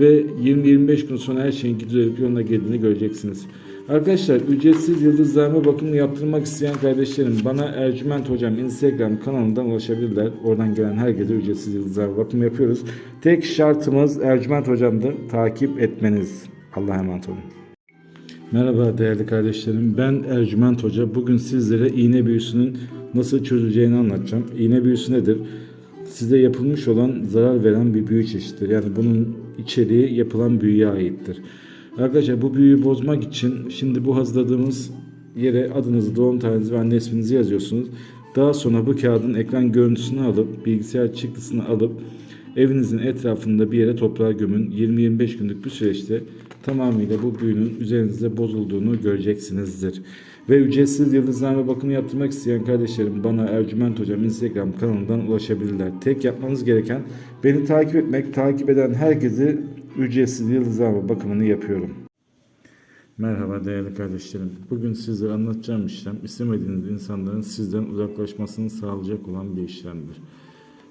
ve 20-25 gün sonra her şeyin düzelip yoluna girdiğini göreceksiniz. Arkadaşlar ücretsiz yıldızlarma bakımını yaptırmak isteyen kardeşlerim bana Ercüment Hocam Instagram kanalından ulaşabilirler. Oradan gelen herkese ücretsiz yıldızlarma bakımı yapıyoruz. Tek şartımız Ercüment Hocam'dır. Takip etmeniz. Allah'a emanet olun. Merhaba değerli kardeşlerim. Ben Ercüment Hoca. Bugün sizlere iğne büyüsünün nasıl çözüleceğini anlatacağım. İğne büyüsü nedir? Size yapılmış olan zarar veren bir büyü çeşididir. Yani bunun içeriği yapılan büyüye aittir. Arkadaşlar bu büyüyü bozmak için şimdi bu hazırladığımız yere adınızı, doğum tarihinizi ve anne isminizi yazıyorsunuz. Daha sonra bu kağıdın ekran görüntüsünü alıp bilgisayar çıktısını alıp evinizin etrafında bir yere toprağa gömün. 20-25 günlük bir süreçte tamamıyla bu büyünün üzerinizde bozulduğunu göreceksinizdir. Ve ücretsiz yıldızlarma bakımı yaptırmak isteyen kardeşlerim bana Ercüment Hocam Instagram kanalından ulaşabilirler. Tek yapmanız gereken beni takip etmek, takip eden herkese ücretsiz yıldızlarma bakımını yapıyorum. Merhaba değerli kardeşlerim. Bugün sizlere anlatacağım işlem istemediğiniz insanların sizden uzaklaşmasını sağlayacak olan bir işlemdir.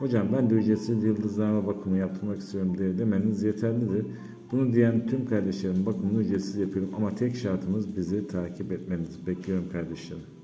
Hocam ben de ücretsiz yıldızlarma bakımı yaptırmak istiyorum diye demeniz yeterlidir. Bunu diyen tüm kardeşlerim bakımını ücretsiz yapıyorum ama tek şartımız bizi takip etmeniz. Bekliyorum kardeşlerim.